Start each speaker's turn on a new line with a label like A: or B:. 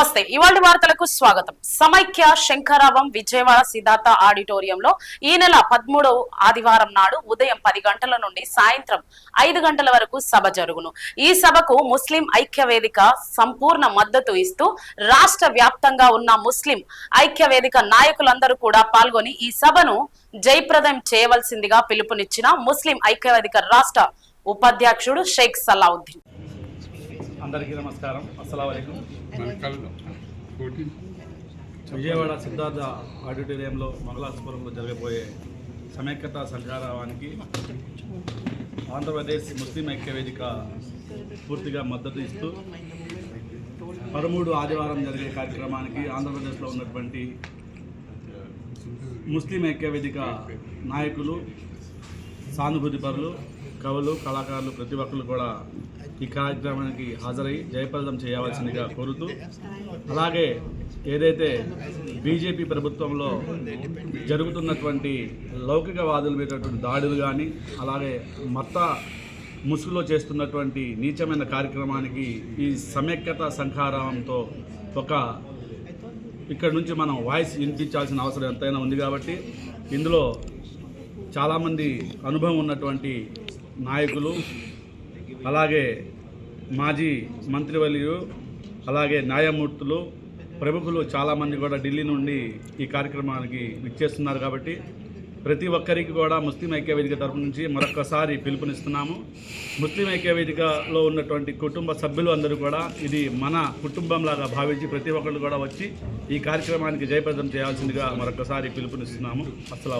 A: నమస్తే. ఇవాళ వార్తలకు స్వాగతం. సమైక్య శంకరావం విజయవాడ సిద్ధార్థ ఆడిటోరియంలో ఈ నెల పదమూడవ ఆదివారం నాడు ఉదయం పది గంటల నుండి సాయంత్రం ఐదు గంటల వరకు సభ జరుగును. ఈ సభకు ముస్లిం ఐక్య వేదిక సంపూర్ణ మద్దతు ఇస్తూ రాష్ట్ర వ్యాప్తంగా ఉన్న ముస్లిం ఐక్య వేదిక నాయకులందరూ కూడా పాల్గొని ఈ సభను జయప్రదం చేయవలసిందిగా పిలుపునిచ్చిన ముస్లిం ఐక్యవేదిక రాష్ట్ర ఉపాధ్యక్షుడు షేక్ సలావుద్దీన్.
B: అందరికీ నమస్కారం. అస్సలం విజయవాడ సిద్ధార్థ ఆడిటోరియంలో మంగళాసుపురంలో జరగబోయే సమైక్యత సంఘారావానికి ఆంధ్రప్రదేశ్ ముస్లిం ఐక్య వేదిక పూర్తిగా మద్దతు ఇస్తూ పదమూడు ఆదివారం జరిగే కార్యక్రమానికి ఆంధ్రప్రదేశ్లో ఉన్నటువంటి ముస్లిం ఐక్య వేదిక నాయకులు సానుభూతిపరులు కవులు కళాకారులు ప్రతి ఒక్కరు కూడా ఈ కార్యక్రమానికి హాజరై జయప్రదం చేయవలసిందిగా కోరుతూ అలాగే ఏదైతే బీజేపీ ప్రభుత్వంలో జరుగుతున్నటువంటి లౌకికవాదుల మీదటువంటి దాడులు కానీ అలాగే మత ముసుగులో చేస్తున్నటువంటి నీచమైన కార్యక్రమానికి ఈ సమైక్యత సంఖారావంతో ఒక ఇక్కడ నుంచి మనం వాయిస్ వినిపించాల్సిన అవసరం ఎంతైనా ఉంది కాబట్టి ఇందులో చాలామంది అనుభవం ఉన్నటువంటి నాయకులు అలాగే మాజీ మంత్రివర్యులు అలాగే న్యాయమూర్తులు ప్రముఖులు చాలామంది కూడా ఢిల్లీ నుండి ఈ కార్యక్రమానికి విచ్చేస్తున్నారు కాబట్టి ప్రతి ఒక్కరికి కూడా ముస్లిం ఐక్య వేదిక తరపు నుంచి మరొకసారి పిలుపునిస్తున్నాము. ముస్లిం ఐక్య వేదికలో ఉన్నటువంటి కుటుంబ సభ్యులు అందరూ కూడా ఇది మన కుటుంబంలాగా భావించి ప్రతి ఒక్కళ్ళు కూడా వచ్చి ఈ కార్యక్రమానికి జయప్రదం చేయాల్సిందిగా మరొకసారి పిలుపునిస్తున్నాము. అస్సలం